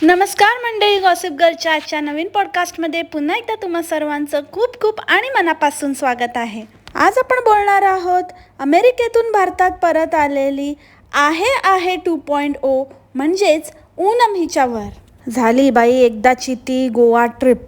नमस्कार मंडळी गॉसिप गर्लच्या आजच्या नवीन पॉडकास्टमध्ये पुन्हा एकदा तुम्हा सर्वांचं खूप खूप आणि मनापासून स्वागत आहे. आज आपण बोलणार आहोत अमेरिकेतून भारतात परत आलेली आहे आहे टू पॉईंट ओ म्हणजेच ऊनम हिच्यावर झाली बाई एकदाची ती गोवा ट्रिप.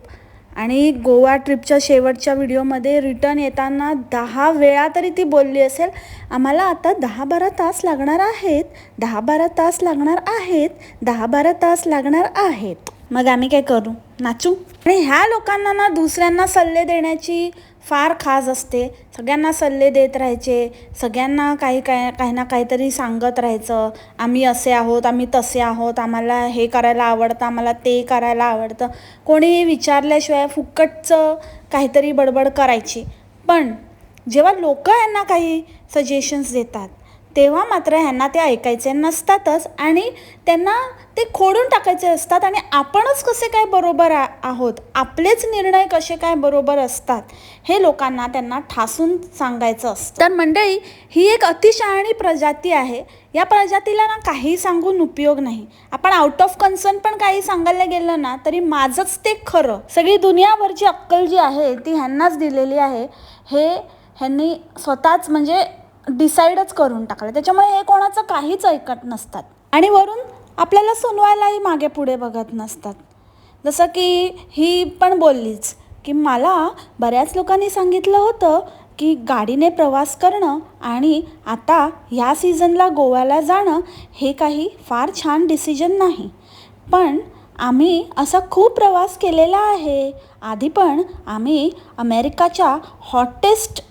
आणि गोवा ट्रिपच्या शेवटच्या व्हिडिओमध्ये रिटर्न येताना दहा वेळा तरी ती बोलली असेल आम्हाला आता दहा बारा तास लागणार आहेत दहा बारा तास लागणार आहेत दहा बारा तास लागणार आहेत. मग आम्ही काय करू? नाचू? आणि ह्या लोकांना ना दुसऱ्यांना सल्ले देण्याची फार खास असते. सगळ्यांना सल्ले देत राहायचे. सगळ्यांना काही काय काही ना काहीतरी सांगत राहायचं. आम्ही असे आहोत आम्ही तसे आहोत. आम्हाला हे करायला आवडतं आम्हाला ते करायला आवडतं. कोणीही विचारल्याशिवाय फुकटचं काहीतरी बडबड करायची. पण जेव्हा लोक यांना काही सजेशन्स देतात तेव्हा मात्र ह्यांना ते ऐकायचे नसतातच आणि त्यांना ते खोडून टाकायचे असतात आणि आपणच कसे काय बरोबर आहोत? आपलेच निर्णय कसे काय बरोबर असतात? हे लोकांना त्यांना ठासून सांगायचं असतं. तर मंडळी ही एक अतिशहाणी प्रजाती आहे. या प्रजातीला ना काही सांगून उपयोग नाही. आपण आउट ऑफ कन्सर्न पण काही सांगायला गेलं ना तरी माझंच ते खरं. सगळी दुनियाभरची अक्कल जी आहे ती ह्यांनाच दिलेली आहे. हे ह्यांनी स्वतःच म्हणजे डिसाईडच करून टाकलं. त्याच्यामुळे हे कोणाचं काहीच ऐकत नसतात. आणि वरून आपल्याला सुनवायलाही मागे पुढे बघत नसतात. जसं की ही पण बोललीच की मला बऱ्याच लोकांनी सांगितलं होतं की गाडीने प्रवास करणं आणि आता ह्या सीझनला गोव्याला जाणं हे काही फार छान डिसिजन नाही. पण आम्ही असा खूप प्रवास केलेला आहे. आधी पण आम्ही अमेरिकाच्या हॉटेस्ट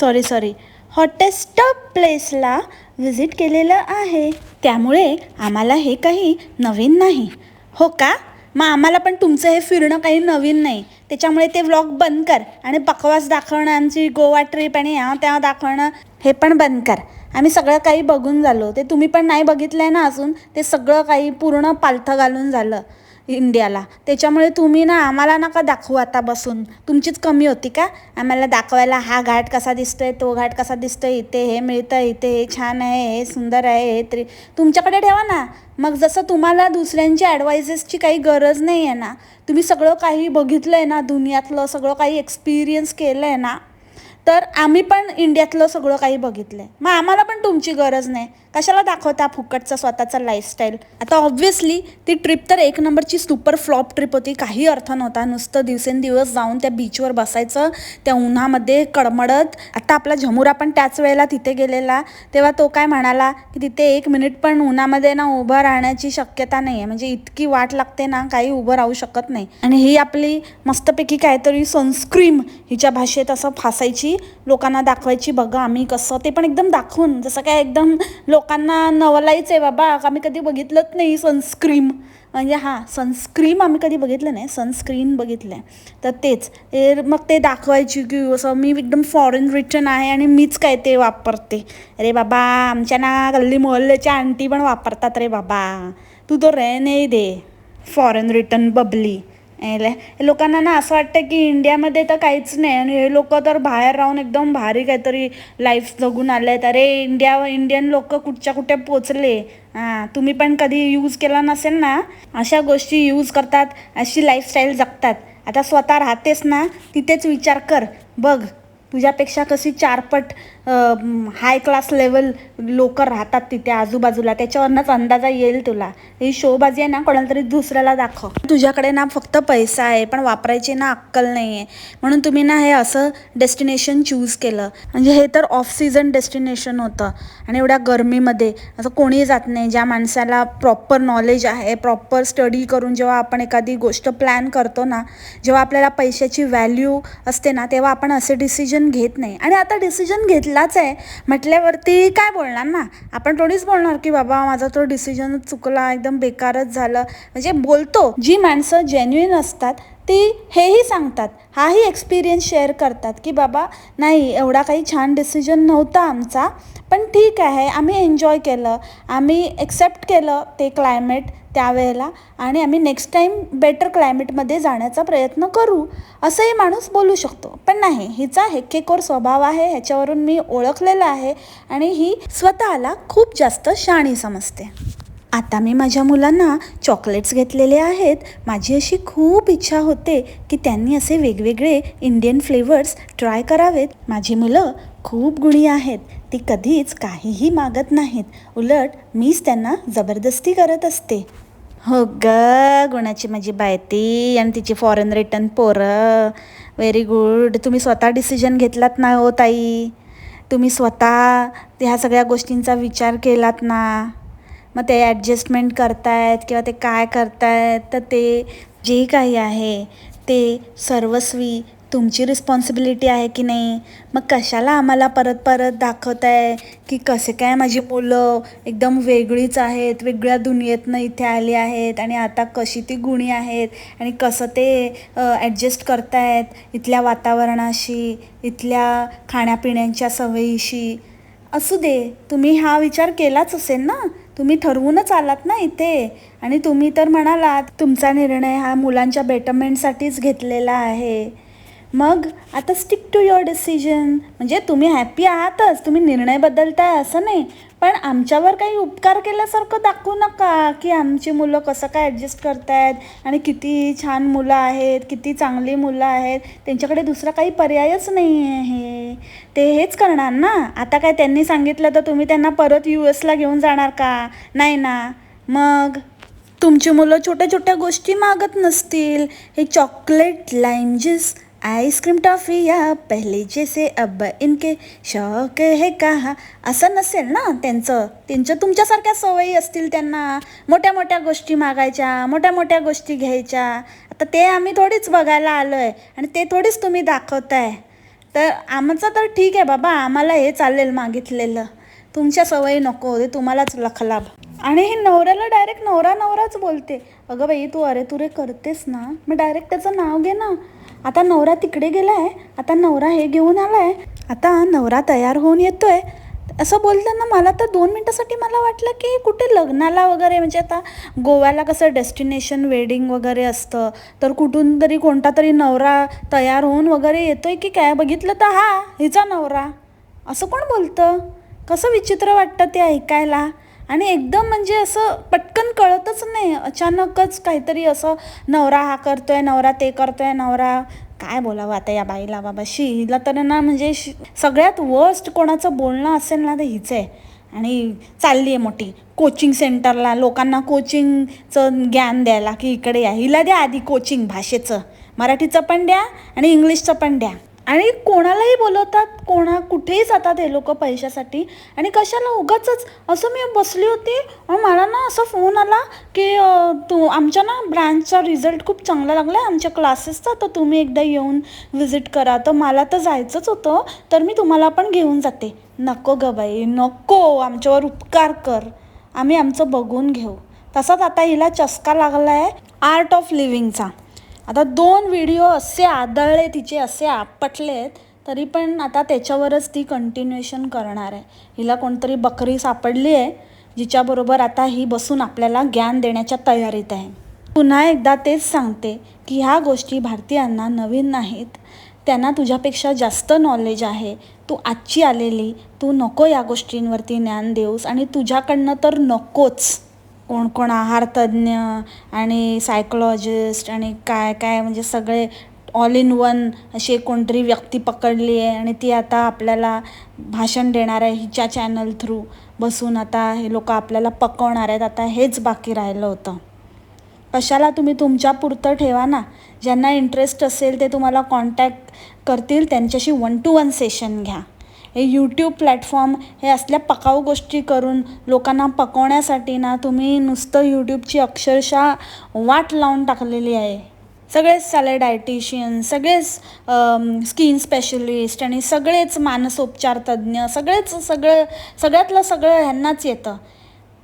सॉरी सॉरी हॉटेस्ट प्लेसला व्हिजिट केलेलं आहे. त्यामुळे आम्हाला हे काही नवीन नाही. हो का? मग आम्हाला पण तुमचं हे फिरणं काही नवीन नाही. त्याच्यामुळे ते व्लॉग बंद कर आणि बकवास दाखवणं आमची गोवा ट्रिप आणि ह्या त्या दाखवणं हे पण बंद कर. आम्ही सगळं काही बघून झालो. ते तुम्ही पण नाही बघितलं आहे ना अजून? ते सगळं काही पूर्ण पालथं घालून झालं. इंडियाला. त्याच्यामुळे तुम्ही ना आम्हाला नका दाखवू आता बसून. तुमचीच कमी होती का? आम्हाला दाखवायला हा घाट कसा दिसतोय तो घाट कसा दिसतोय इथे हे मिळतं इथे हे छान आहे हे सुंदर आहे हे त्रि. तुमच्याकडे ठेवा ना. मग जसं तुम्हाला दुसऱ्यांची ॲडवायजेसची काही गरज नाही आहे ना. तुम्ही सगळं काही बघितलं आहे ना दुनियातलं सगळं काही एक्सपिरियन्स केलं आहे ना तर आम्ही पण इंडियातलं सगळं काही बघितलं आहे मग आम्हाला पण तुमची गरज नाही. कशाला दाखवता फुकटचा स्वतःचा लाईफस्टाईल आता ऑब्व्हियसली ती ट्रिप तर एक नंबरची सुपर फ्लॉप ट्रिप होती. काही अर्थ नव्हता. नुसतं दिवसेंदिवस जाऊन त्या बीचवर बसायचं त्या उन्हामध्ये कडमडत. आता आपला झमुरा पण त्याच वेळेला तिथे गेलेला. तेव्हा तो काय म्हणाला की तिथे एक मिनिट पण उन्हामध्ये ना उभं राहण्याची शक्यता नाही आहे म्हणजे इतकी वाट लागते ना काही उभं राहू शकत नाही. आणि ही आपली मस्तपैकी काहीतरी सनस्क्रीम हिच्या भाषेत असं फासायची लोकांना दाखवायची बघा आम्ही कसं ते पण एकदम दाखवून जसं काय एकदम लोकांना नवलाईच आहे बाबा आम्ही कधी बघितलंच नाही सनस्क्रीम म्हणजे हां सनस्क्रीम आम्ही कधी बघितलं नाही सनस्क्रीन बघितलं आहे तर तेच ते मग ते दाखवायची की असं मी एकदम फॉरेन रिटर्न आहे आणि मीच काय ते वापरते. अरे बाबा आमच्या ना गल्ली मोहल्ल्याच्या आंटी पण वापरतात रे बाबा. तू तो रे नाही दे फॉरेन रिटर्न बबली लोकांना ना असं वाटतं की इंडियामध्ये तर काहीच नाही आणि हे लोक तर बाहेर राहून एकदम भारी काहीतरी लाईफ जगून आले आहेत अरे इंडिया इंडियन लोक कुठच्या कुठे पोचले? हां तुम्ही पण कधी यूज केला नसेल ना? अशा गोष्टी यूज करतात अशी लाईफस्टाईल जगतात. आता स्वतः राहतेस ना तिथेच विचार कर. बघ तुझ्यापेक्षा कशी चारपट हाय क्लास लेवल लोक राहतात तिथे आजूबाजूला त्याच्यावरनंच अंदाजा येईल तुला. ही शोबाजी आहे ना कोणाला तरी दुसऱ्याला दाखव. तुझ्याकडे ना फक्त पैसा आहे पण वापरायची ना अक्कल नाही आहे म्हणून तुम्ही ना हे असं डेस्टिनेशन चूज केलं. म्हणजे हे तर ऑफ सीझन डेस्टिनेशन होतं. आणि एवढ्या गरमीमध्ये असं कोणी जात नाही ज्या माणसाला प्रॉपर नॉलेज आहे प्रॉपर स्टडी करून जेव्हा आपण एखादी गोष्ट प्लॅन करतो ना जेव्हा आपल्याला पैशाची व्हॅल्यू असते ना तेव्हा आपण असे डिसिजन घेत नाही. आणि आता डिसिजन घेतलाच आहे. म्हटल्यावरती काय बोलणार ना? आपण थोडीच बोलणार की बाबा माझा तो डिसिजनच चुकला एकदम बेकारच झालं. म्हणजे बोलतो. जी माणसं जेन्युइन असतात ती हेही सांगतात. हाही एक्सपिरियन्स शेअर करतात की बाबा नाही एवढा काही छान डिसिजन नव्हता आमचा पण ठीक आहे आम्ही एन्जॉय केलं. आम्ही एक्सेप्ट केलं ते क्लायमेट त्यावेळेला. आणि आम्ही नेक्स्ट टाईम बेटर क्लायमेटमध्ये जाण्याचा प्रयत्न करू असंही माणूस बोलू शकतो. पण नाही हिचा हेकेकोर स्वभाव आहे ह्याच्यावरून मी ओळखलेला आहे आणि ही स्वतःला खूप जास्त शाणी समजते. आता मी माझ्या मुलांना चॉकलेट्स घेतलेले आहेत. माझी अशी खूप इच्छा होते की त्यांनी असे वेगवेगळे इंडियन फ्लेवर्स ट्राय करावेत. माझी मुलं खूप गुणी आहेत. ती कधीच काहीही मागत नाहीत. उलट मीच त्यांना जबरदस्ती करत असते. हो ग गुणाची माझी बायती आणि तिची फॉरेन रिटर्न पोरं. व्हेरी गुड तुम्ही स्वतः डिसिजन घेतलात ना हो ताई? तुम्ही स्वतः ह्या सगळ्या गोष्टींचा विचार केलात ना? मग ते ॲडजस्टमेंट करतायत किंवा ते काय करतायत? तर ते जे काही आहे ते सर्वस्वी तुमची रिस्पॉन्सिबिलिटी आहे की नाही? मग कशाला आम्हाला परत परत दाखवत आहे की कसे काय माझी मुलं एकदम वेगळीच आहेत वेगळ्या दुनियेतनं इथे आली आहेत आणि आता कशी ती गुणी आहेत आणि कसं ते ॲडजस्ट करतायत इथल्या वातावरणाशी इथल्या खाण्यापिण्याच्या सवयीशी. असू दे तुम्ही हा विचार केलाच असेल ना? तुम्ही ठरवूनच आलात ना इथे? आणि तुम्ही तर म्हणालात तुमचा निर्णय हा मुलांच्या बेटरमेंटसाठीच घेतलेला आहे. मग आता स्टिक टू युअर डिसिजन म्हणजे तुम्ही हॅप्पी आहातच तुम्ही निर्णय बदलताय असं नाही. पण आमच्यावर काही उपकार केल्यासारखं दाखवू नका की आमची मुलं कसं काय ॲडजस्ट करतायत आणि किती छान मुलं आहेत किती चांगली मुलं आहेत. त्यांच्याकडे दुसरा काही पर्यायच नाही आहे ते हेच करणार ना. आता काय त्यांनी सांगितलं तर तुम्ही त्यांना परत यू एसला घेऊन जाणार का? नाही ना. मग तुमची मुलं छोट्या छोट्या गोष्टी मागत नसतील. हे chocolate lime ice cream ice cream toffee जैसे अब इनके शौक है कहा? असं नसेल ना त्यांचं? त्यांच्या तुमच्यासारख्या सवयी असतील त्यांना. मोठ्या मोठ्या गोष्टी मागायच्या मोठ्या मोठ्या गोष्टी घ्यायच्या. आता ते आम्ही थोडीच बघायला आलो आहे आणि ते थोडीच तुम्ही दाखवताय. तर आमचं तर ठीक आहे बाबा आम्हाला हे चालेल मागितलेलं. तुमच्या सवयी नको होते तुम्हालाच लखलाभ आणि हे नवऱ्याला डायरेक्ट नवरा नवराच बोलते. अगं बाई तू अरे तुरे करतेस ना? मग डायरेक्ट त्याचं नाव घे ना. आता नवरा तिकडे गेला आहे आता नवरा हे घेऊन आला आहे आता नवरा तयार होऊन येतोय. असं बोलताना मला तर दोन मिनटासाठी मला वाटलं की कुठे लग्नाला वगैरे म्हणजे आता गोव्याला कसं डेस्टिनेशन वेडिंग वगैरे असतं तर कुठून तरी कोणता तरी नवरा तयार होऊन वगैरे येतोय की काय? बघितलं तर हा हिचा नवरा. असं कोण बोलतं? कसं विचित्र वाटतं ते ऐकायला? आणि एकदम म्हणजे असं पटकन कळतच नाही. अचानकच काहीतरी असं नवरा हा करतोय नवरा ते करतोय नवरा काय बोलावं आता या बाईला बाबा शी हिला तर ना म्हणजे सगळ्यात वर्स्ट कोणाचं बोलणं असेल ना तर हिचं आहे. आणि चालली आहे मोठी. कोचिंग सेंटरला लोकांना कोचिंगचं ज्ञान द्यायला की इकडे या. हिला द्या आधी कोचिंग भाषेचं. मराठीचं पण द्या आणि इंग्लिशचं पण द्या. आणि कोणालाही बोलवतात कोणा कुठेही जातात हे लोक पैशासाठी. आणि कशाला उगाच असं मी बसली होती मला ना असं फोन आला की तू आमच्या ना ब्रँचचा रिझल्ट खूप चांगला लागला आहे आमच्या क्लासेसचा तर तुम्ही एकदा येऊन व्हिजिट करा. तर मला तर जायचंच होतं तर मी तुम्हाला पण घेऊन जाते. नको ग बाई नको आमच्यावर उपकार कर. आम्ही आमचं बघून घेऊ. तसाच आता हिला चस्का लागला आहे आर्ट ऑफ लिव्हिंगचा आता दोन व्हिडिओ असे आदळले तिचे असे आपटलेत तरी पण आता त्याच्यावरच ती कंटिन्युएशन करणार आहे. हिला कोणतरी बकरी सापडली आहे जिच्याबरोबर आता ही बसून आपल्याला ज्ञान देण्याच्या तयारीत आहे. पुन्हा एकदा तेच सांगते की ह्या गोष्टी भारतीयांना नवीन नाहीत. त्यांना तुझ्यापेक्षा जास्त नॉलेज आहे. तू आजची आलेली तू नको या गोष्टींवरती ज्ञान देऊस आणि तुझ्याकडनं तर नकोच. कोण कोण आहारतज्ज्ञ आणि सायकोलॉजिस्ट आणि काय काय म्हणजे सगळे ऑल इन वन अशी कोणतरी व्यक्ती पकडली आहे आणि ती आता आपल्याला भाषण देणार आहे हिच्या चॅनल थ्रू बसून आता हे लोक आपल्याला पकवणार आहेत. आता हेच बाकी राहिलं होतं. कशाला तुम्ही तुमच्या पुरतं ठेवा ना. ज्यांना इंटरेस्ट असेल ते तुम्हाला कॉन्टॅक्ट करतील. त्यांच्याशी वन टू वन सेशन घ्या. हे यूट्यूब प्लॅटफॉर्म हे असल्या पकाऊ गोष्टी करून लोकांना पकवण्यासाठी ना तुम्ही नुसतं यूट्यूबची अक्षरशः वाट लावून टाकलेली आहे. सगळेच चाले डायटिशियन सगळेच स्किन स्पेशलिस्ट आणि सगळेच मानसोपचार तज्ज्ञ सगळेच सगळं सगळ्यातलं सगळं ह्यांनाच येतं.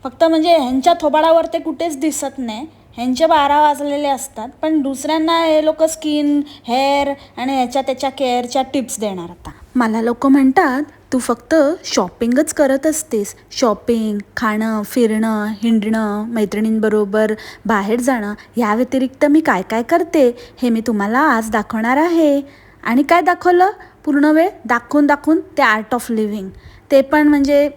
फक्त म्हणजे ह्यांच्या थोबाडावर ते कुठेच दिसत नाही. ह्यांचे बारा वाजलेले असतात पण दुसऱ्यांना हे लोक स्किन हेअर आणि ह्याच्या त्याच्या केअरच्या टिप्स देणार आता. मला लोक म्हणतात तू फक्त शॉपिंगच करत असतेस. शॉपिंग खाणं फिरणं हिंडणं मैत्रिणींबरोबर बाहेर जाणं या व्यतिरिक्त मी काय काय करते हे मी तुम्हाला आज दाखवणार आहे. आणि काय दाखवलं? पूर्ण वेळ दाखवून दाखवून ते आर्ट ऑफ लिव्हिंग ते पण म्हणजे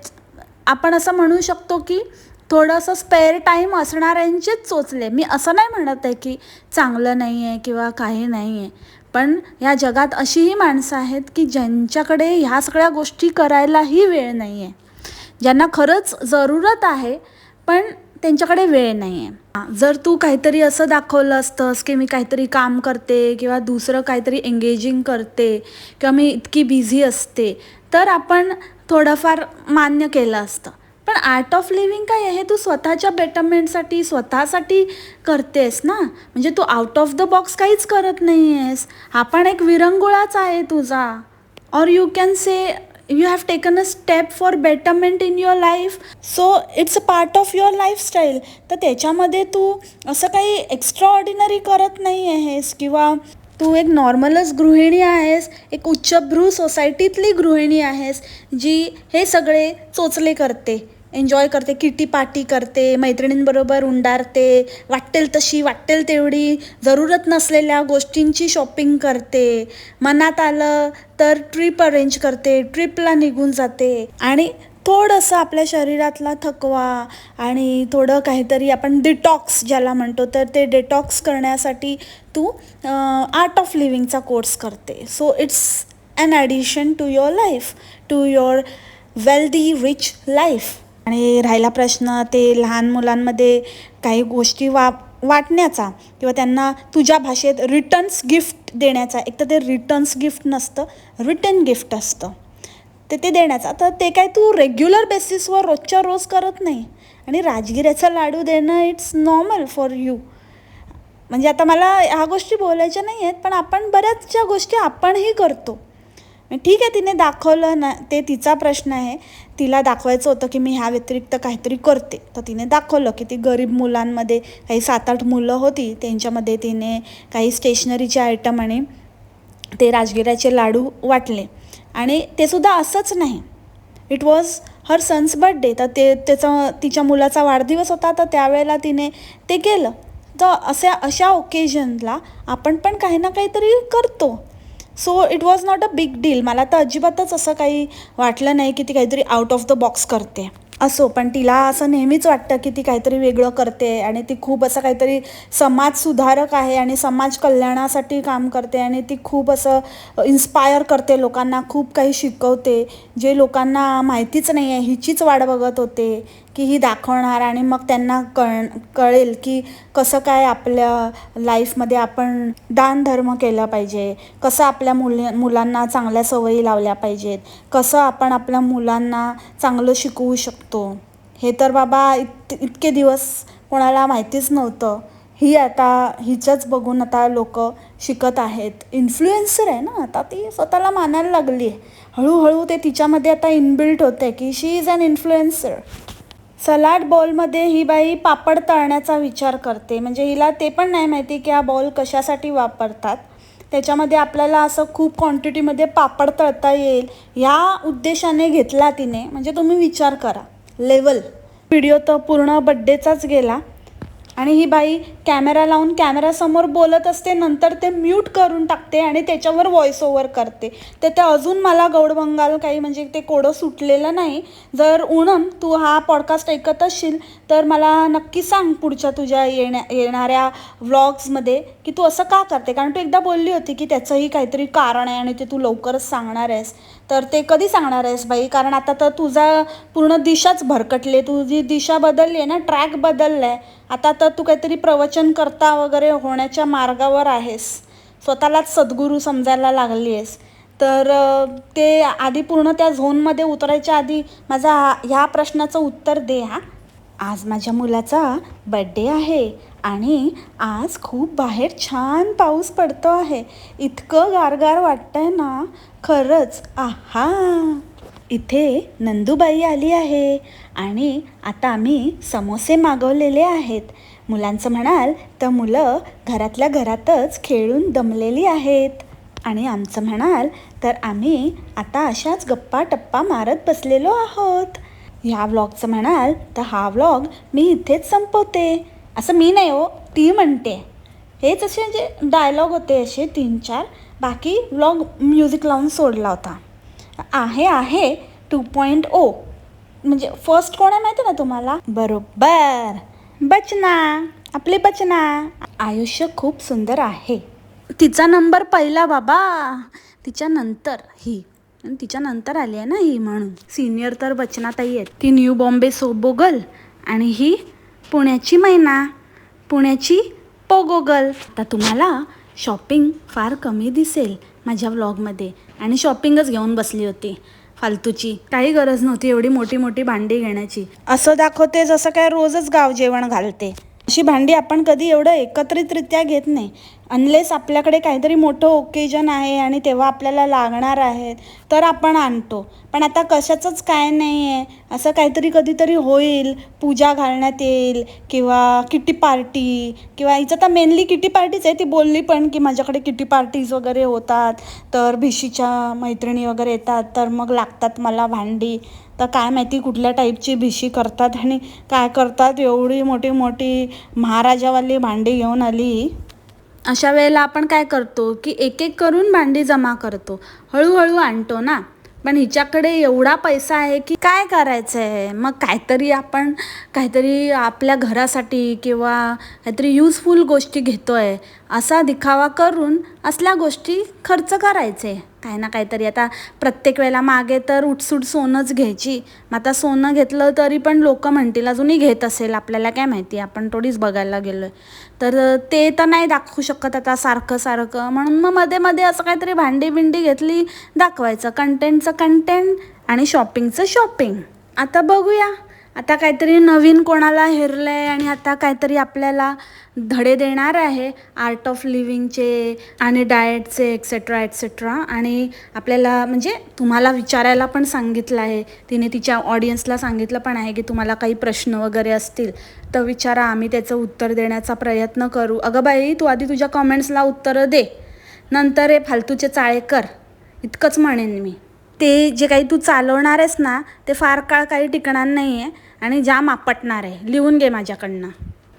आपण असं म्हणू शकतो की थोडंसं स्पेअर टाईम असणाऱ्यांचेच चोचले. मी असं नाही म्हणत आहे की चांगलं नाही आहे किंवा काही नाही आहे पण या जगात अशीही माणसं आहेत की ज्यांच्याकडे ह्या सगळ्या गोष्टी करायलाही वेळ नाही आहे ज्यांना खरंच जरूरत आहे पण त्यांच्याकडे वेळ नाही आहे जर तू काहीतरी असं दाखवलं असतंस की मी काहीतरी काम करते किंवा दुसरं काहीतरी एंगेजिंग करते किंवा मी इतकी बिझी असते तर आपण थोडंफार मान्य केलं असतं. पण आर्ट ऑफ लिव्हिंग काय आहे? हे तू स्वतःच्या बेटरमेंटसाठी स्वतःसाठी करतेस ना? म्हणजे तू आउट ऑफ द बॉक्स काहीच करत नाही आहेस हा पण एक विरंगुळाच आहे तुझा. और you can say you have taken a step for betterment in your life so it's a part of your lifestyle तर त्याच्यामध्ये तू असं काही एक्स्ट्रा ऑर्डिनरी करत नाही आहेस किंवा तू एक नॉर्मलच गृहिणी आहेस एक उच्चभ्रू सोसायटीतली गृहिणी आहेस जी हे सगळे चोचले करते. एन्जॉय करते किटी पार्टी करते मैत्रिणींबरोबर उंडारते वाटेल तशी वाटेल तेवढी जरूरत नसलेल्या गोष्टींची शॉपिंग करते. मनात आलं तर ट्रिप अरेंज करते ट्रिपला निघून जाते. आणि थोडंसं आपल्या शरीरातला थकवा आणि थोडं काहीतरी आपण डिटॉक्स ज्याला म्हणतो तर ते डिटॉक्स करण्यासाठी तू आर्ट ऑफ लिव्हिंगचा कोर्स करते. So it's an addition to your life to your wealthy rich life आणि राहिला प्रश्न ते लहान मुलांमध्ये काही गोष्टी वा वाटण्याचा किंवा त्यांना तुझ्या भाषेत रिटर्न्स गिफ्ट देण्याचा एक तर ते रिटर्न्स गिफ्ट नसतं रिटर्न गिफ्ट असतं. ते ते देण्याचा. तर ते काय तू रेग्युलर बेसिसवर रोजच्या रोज करत नाही. आणि राजगिऱ्याचा लाडू देणं इट्स नॉर्मल फॉर यू म्हणजे आता मला ह्या गोष्टी बोलायच्या नाही आहेत पण आपण बऱ्याचशा गोष्टी आपणही करतो. ठीक आहे तिने दाखवलं ना ते तिचा प्रश्न आहे. तिला दाखवायचं होतं की मी ह्या व्यतिरिक्त काहीतरी करते. तर तिने दाखवलं की ती गरीब मुलांमध्ये काही सात आठ मुलं होती. त्यांच्यामध्ये तिने काही स्टेशनरीचे आयटम आणि ते राजगिऱ्याचे लाडू वाटले. आणि ते सुद्धा असंच नाही. It was her son's birthday तर ते त्याचं तिच्या मुलाचा वाढदिवस होता. तर त्यावेळेला तिने ते केलं. तर अशा अशा ओकेजनला आपण पण काही ना काहीतरी करतो. So it was not a big deal मला तर अजिबातच असं काही वाटलं नाही की ती काहीतरी आउट ऑफ द बॉक्स करते. असो पण तिला असं नेहमीच वाटतं की ती काहीतरी वेगळं करते आणि ती खूप असं काहीतरी समाजसुधारक आहे आणि समाज कल्याणासाठी काम करते आणि ती खूप असं इन्स्पायर करते लोकांना खूप काही शिकवते. जे लोकांना माहितीच नाही आहे हिचीच वाट बघत होते. की ही दाखवणार आणि मग त्यांना कळ कळेल की कसं काय आपल्या लाईफमध्ये आपण दानधर्म केला पाहिजे. कसं आपल्या मुली मुलांना चांगल्या सवयी लावल्या पाहिजेत. कसं आपण आपल्या मुलांना चांगलं शिकवू शकतो. हे तर बाबा इत इतके दिवस कोणाला माहितीच नव्हतं. ही आता हिचंच बघून आता लोक शिकत आहेत. इन्फ्लुएन्सर आहे ना आता ती स्वतःला मानायला लागली आहे हळूहळू ते तिच्यामध्ये आता इनबिल्ट होते की she is an influencer salad बॉलमध्ये ही बाई पापड तळण्याचा विचार करते. म्हणजे हिला ते पण नाही माहिती की हा बॉल कशासाठी वापरतात. त्याच्यामध्ये आपल्याला असं खूप क्वांटिटीमध्ये पापड तळता येईल ह्या उद्देशाने घेतला तिने. म्हणजे तुम्ही विचार करा. लेवल व्हिडिओ तर पूर्ण बड्डेचाच गेला. आणि ही बाई कॅमेरा लावून कॅमेरासमोर बोलत असते नंतर ते म्यूट करून टाकते आणि त्याच्यावर व्हॉइस ओव्हर करते तर ते अजून मला गौडबंगाल काही म्हणजे ते कोडं सुटलेलं नाही. जर उणम तू हा पॉडकास्ट ऐकत असशील तर मला नक्की सांग पुढच्या तुझ्या येण्या येणाऱ्या व्लॉग्समध्ये की तू असं का करते? कारण तू एकदा बोलली होती की त्याचंही काहीतरी कारण आहे आणि ते तू लवकरच सांगणार आहेस. तर ते कधी सांगणार आहेस बाई? कारण आता तर तुझा पूर्ण दिशाच भरकटली. तुझी दिशा बदलली आहे ना ट्रॅक बदलला आहे आता तर तू काहीतरी प्रवचन करता वगैरे होण्याच्या मार्गावर आहेस. स्वतःलाच सद्गुरू समजायला लागली आहेस. तर ते आधी पूर्ण त्या झोनमध्ये उतरायच्या आधी माझा ह्या प्रश्नाचं उत्तर दे हा. आज माझ्या मुलाचा बड्डे आहे. आणि आज खूप बाहेर छान पाऊस पडतो आहे. इतकं गारगार वाटतंय ना. खरंच आहा. इथे नंदूबाई आली आहे. आणि आता आम्ही समोसे मागवलेले आहेत. मुलांचं म्हणाल तर मुलं घरातल्या घरातच खेळून दमलेली आहेत. आणि आमचं म्हणाल तर आम्ही आता अशाच गप्पा टप्पा मारत बसलेलो आहोत. ह्या व्लॉगचं म्हणाल तर हा व्लॉग मी इथेच संपवते. असं मी नाही हो ती म्हणते. हेच असे म्हणजे डायलॉग होते असे तीन चार बाकी व्लॉग म्युझिक लावून सोडला होता. आहे आहे टू पॉईंट ओ म्हणजे फर्स्ट कोण आहे माहिती ना तुम्हाला? बरोबर. बचना आपली बचना. आयुष्य खूप सुंदर आहे. तिचा नंबर पहिला बाबा. तिच्या नंतर ही. आणि तिच्या नंतर आली आहे ना ही म्हणून. सिनियर तर बचनाताई आहेत. ती न्यू बॉम्बे सोबोगल आणि ही पुण्याची मैना पुण्याची पोगोगल. आता तुम्हाला शॉपिंग फार कमी दिसेल माझ्या व्लॉगमध्ये. आणि शॉपिंगच घेऊन बसली होती. फालतूची. काही गरज नव्हती एवढी मोठी मोठी भांडी घेण्याची. असं दाखवते जसं काय रोजच गाव जेवण घालते. अशी भांडी आपण कधी एवढं एकत्रितरित्या घेत नाही. अनलेस आपल्याकडे काहीतरी मोठं ओकेजन आहे आणि तेव्हा आपल्याला लागणार आहेत तर आपण आणतो. पण आता कशाचंच काय नाही आहे असं काहीतरी कधीतरी होईल. पूजा घालण्यात येईल किंवा किटी पार्टी किंवा हिचं तर मेनली किटी पार्टीच आहे. ती बोलली पण की माझ्याकडे किटी पार्टीज वगैरे होतात. तर भिशीच्या मैत्रिणी वगैरे येतात. तर मग लागतात मला भांडी. तर काय माहिती कुठल्या टाईपची भिशी करतात आणि काय करतात. एवढी मोठी मोठी महाराजावाली भांडी घेऊन आली. अशा वेळेला आपण काय करतो की एक एक करून भांडी जमा करतो. हळूहळू आणतो ना. पण हिच्याकडे एवढा पैसा आहे की काय करायचं आहे मग काहीतरी आपण काहीतरी आपल्या घरासाठी किंवा काहीतरी यूजफुल गोष्टी घेतो आहे असा दिखावा करून असल्या गोष्टी खर्च करायचे. काही ना काहीतरी. आता प्रत्येक वेळेला मागे तर उठसूट सोनंच घ्यायची. मग आता सोनं घेतलं तरी पण लोक म्हणतील अजूनही घेत असेल आपल्याला काय माहिती? आपण थोडीच बघायला गेलो आहे तर ते तर नाही दाखवू शकत आता सारखं सारखं. म्हणून मग मध्ये मध्ये असं काहीतरी भांडी बिंडी घेतली दाखवायचं. कंटेंटचं कंटेंट आणि शॉपिंगचं शॉपिंग आता बघूया. आता काहीतरी नवीन कोणाला हेरलं आहे आणि आता काहीतरी आपल्याला धडे देणार आहे. आर्ट ऑफ लिव्हिंगचे आणि डाएटचे एक्सेट्रा एक्सेट्रा आणि आपल्याला म्हणजे तुम्हाला विचारायला पण सांगितलं आहे. तिने तिच्या ऑडियन्सला सांगितलं पण आहे की तुम्हाला काही प्रश्न वगैरे असतील तर विचारा आम्ही त्याचं उत्तर देण्याचा प्रयत्न करू. अगं बाई तू आधी तुझ्या कमेंट्सला उत्तरं दे. नंतर हे फालतूचे चाळे कर. इतकंच म्हणेन मी. ते जे काही तू चालवणार आहेस ना ते फार काळ काही टिकणार नाही आहे आणि जाम आपटणार आहे. लिहून घे माझ्याकडनं.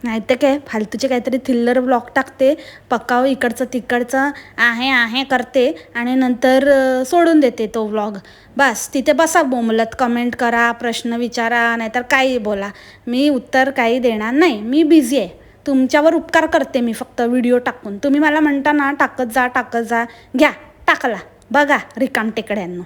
नाही तर काय फालतूचे काहीतरी थिल्लर ब्लॉक टाकते पक्काव इकडचं तिकडचं आहे आहे करते आणि नंतर सोडून देते तो व्लॉग बस तिथे बसा बोमलत कमेंट करा प्रश्न विचारा नाहीतर काही बोला. मी उत्तर काही देणार नाही. मी बिझी आहे. तुमच्यावर उपकार करते मी फक्त व्हिडिओ टाकून. तुम्ही मला म्हणता ना टाकत जा टाकत जा. घ्या टाकला. बघा रिकाम टेकड्यांना.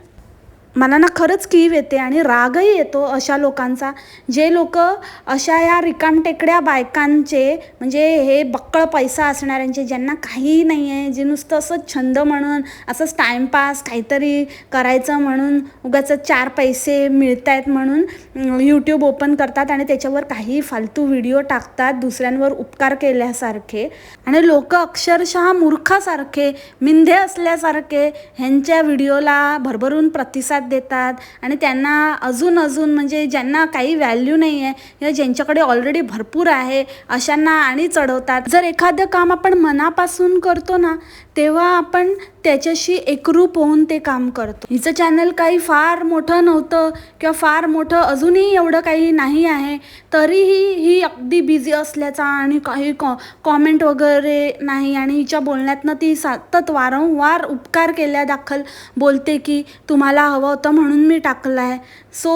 मला ना खरंच कीव येते आणि रागही येतो अशा लोकांचा. जे लोक अशा या रिकामटेकड्या बायकांचे म्हणजे हे बक्कळ पैसा असणाऱ्यांचे ज्यांना काही नाही आहे जे नुसतं असं छंद म्हणून असंच टाईमपास काहीतरी करायचं म्हणून उगाच चार पैसे मिळत आहेत म्हणून यूट्यूब ओपन करतात आणि त्याच्यावर काही फालतू व्हिडिओ टाकतात दुसऱ्यांवर उपकार केल्यासारखे. आणि लोक अक्षरशः मूर्खासारखे मिंधे असल्यासारखे ह्यांच्या व्हिडिओला भरभरून प्रतिसाद देतात आणि त्यांना अजून अजून म्हणजे ज्यांना काही व्हॅल्यू नाही आहे किंवा ज्यांच्याकडे ऑलरेडी भरपूर आहे अशांना आणि चढवतात. जर एखादं काम आपण मनापासून करतो ना तेव्हा आपण त्याच्याशी एकरूप होऊन ते काम करतो. हिचं चॅनल काही फार मोठं नव्हतं किंवा फार मोठं अजूनही एवढं काही नाही आहे तरीही ही अगदी बिझी असल्याचा आणि काही कॉ कॉमेंट वगैरे नाही आणि हिच्या बोलण्यातनं ती सतत वारंवार उपकार केल्या दाखल बोलते की तुम्हाला हवं होतं म्हणून मी टाकलं आहे सो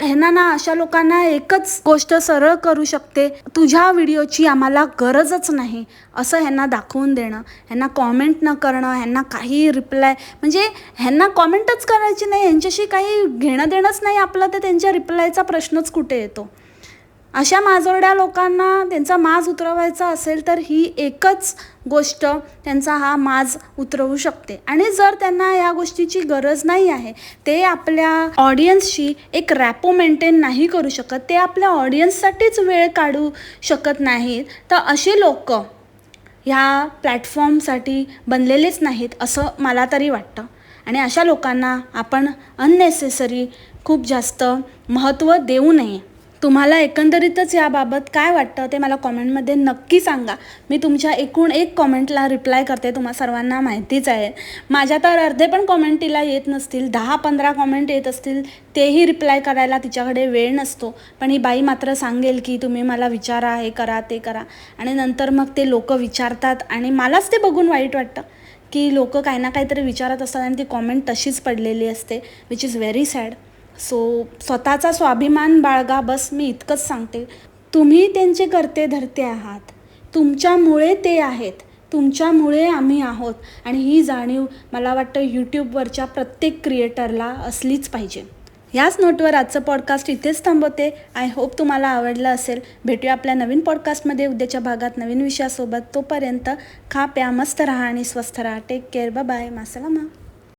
ह्यांना ना अशा लोकांना एकच गोष्ट सरळ करू शकते. तुझ्या व्हिडिओची आम्हाला गरजच नाही असं ह्यांना दाखवून देणं. ह्यांना कॉमेंट न करणं ह्यांना काही रिप्लाय म्हणजे ह्यांना कॉमेंटच करायची नाही ह्यांच्याशी काही घेणं देणंच नाही आपलं तर त्यांच्या रिप्लायचा प्रश्नच कुठे येतो? अशा माजोरड्या लोकांना त्यांचा माज उतरवायचा असेल तर ही एकच गोष्ट त्यांचा हा माज उतरवू शकते. आणि जर त्यांना या गोष्टीची गरज नाही आहे ते आपल्या ऑडियन्सशी एक रॅपो मेंटेन नाही करू शकत ते आपल्या ऑडियन्ससाठीच वेळ काढू शकत नाहीत. तर असे लोक ह्या प्लॅटफॉर्मसाठी बनलेलेच नाहीत असं मला तरी वाटतं. आणि अशा लोकांना आपण अननेसेसरी खूप जास्त महत्त्व देऊ नये. तुम्हाला एकंदरीतच याबाबत काय वाटतं ते मला कॉमेंटमध्ये नक्की सांगा. मी तुमच्या एकूण एक कॉमेंटला रिप्लाय करते तुम्हा सर्वांना माहितीच आहे. माझ्या तर अर्धे पण कॉमेंट तिला येत नसतील दहा पंधरा कॉमेंट येत असतील तेही रिप्लाय करायला तिच्याकडे वेळ नसतो. पण ही बाई मात्र सांगेल की तुम्ही मला विचारा हे करा ते करा. आणि नंतर मग ते लोक विचारतात आणि मलाच ते बघून वाईट वाटतं की लोक काही ना काहीतरी विचारत असतात आणि ती कॉमेंट तशीच पडलेली असते which is very sad so स्वतःचा स्वाभिमान बाळगा बस मी इतकंच सांगते. तुम्ही त्यांचे करते धरते आहात. तुमच्यामुळे ते आहेत. तुमच्यामुळे आम्ही आहोत. आणि ही जाणीव मला वाटतं यूट्यूबवरच्या प्रत्येक क्रिएटरला असलीच पाहिजे. याच नोटवर आजचं पॉडकास्ट इथेच थांबवते. आय होप तुम्हाला आवडलं असेल. भेटूया आपल्या नवीन पॉडकास्टमध्ये उद्याच्या भागात नवीन विषयासोबत. तोपर्यंत खा प्या मस्त राहा आणि स्वस्थ राहा. Take care bye मासलामा